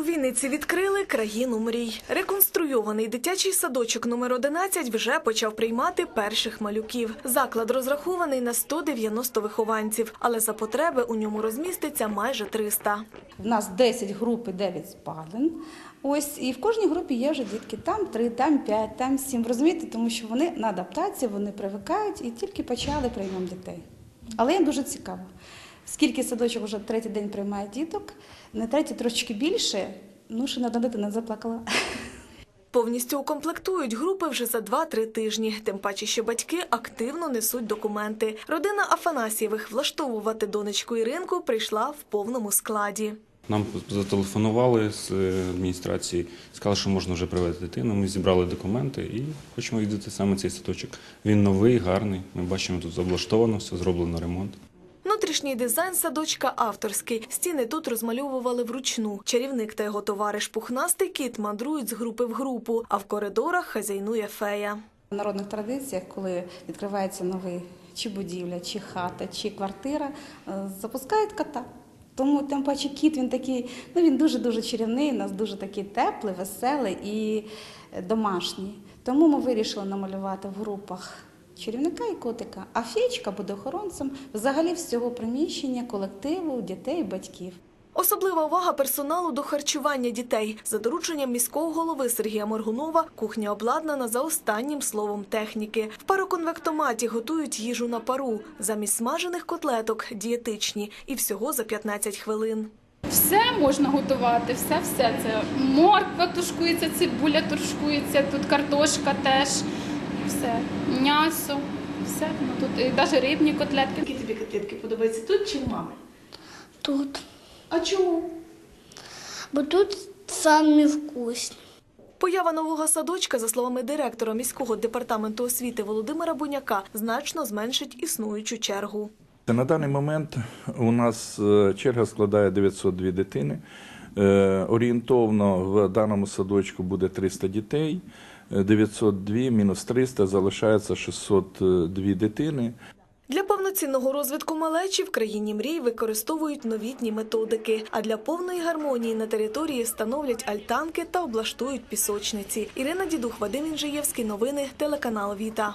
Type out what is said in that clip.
У Вінниці відкрили країну мрій. Реконструйований дитячий садочок номер 11 вже почав приймати перших малюків. Заклад розрахований на 190 вихованців, але за потреби у ньому розміститься майже 300. У нас 10 груп і 9 спален. Ось і в кожній групі є вже дітки. Там 3, там 5, там 7. Розумієте, тому що вони на адаптації, вони привикають і тільки почали прийом дітей. Але їм дуже цікаво. Скільки садочок вже третій день приймає діток, на третій трошечки більше, ну що одна дитина заплакала. Повністю укомплектують групи вже за 2-3 тижні. Тим паче, що батьки активно несуть документи. Родина Афанасьєвих влаштовувати донечку Іринку прийшла в повному складі. Нам зателефонували з е, адміністрації, сказали, що можна вже привезти дитину. Ми зібрали документи і хочемо відвідати саме цей садочок. Він новий, гарний. Ми бачимо, тут облаштовано, все зроблено ремонт. Внутрішній дизайн садочка авторський. Стіни тут розмальовували вручну. Чарівник та його товариш Пухнастий кіт мандрують з групи в групу, а в коридорах хазяйнує фея. В народних традиціях, коли відкривається новий чи будівля, чи хата, чи квартира, е, запускають кота. Тому тим паче кіт він такий, ну він дуже дуже чарівний, у нас дуже такий теплий, веселий і домашній. Тому ми вирішили намалювати в групах чарівника і котика. А феєчка буде охоронцем взагалі всього приміщення, колективу, дітей, батьків. Особлива увага персоналу до харчування дітей. За дорученням міського голови Сергія Моргунова кухня обладнана за останнім словом техніки. В пароконвектоматі готують їжу на пару. Замість смажених котлеток дієтичні і всього за 15 хвилин. Все можна готувати, все, все це морква тушкується, цибуля тушкується, тут картошка теж, все, м'ясо, все. Ну, тут і навіть рибні котлетки. Які тобі котлетки подобаються тут чи в мами? Тут. А чому? Бо тут самі вкусні. Поява нового садочка, за словами директора міського департаменту освіти Володимира Буняка, значно зменшить існуючу чергу. На даний момент у нас е, черга складає 902 дитини. Е, Орієнтовно в даному садочку буде 300 дітей. Е, 902 мінус 300 залишається 602 дитини. Для повноцінного розвитку малечі в країні мрій використовують новітні методики. А для повної гармонії на території встановлять альтанки та облаштують пісочниці. Ірина Дідух, Вадим Інжиєвський. Новини телеканал Віта.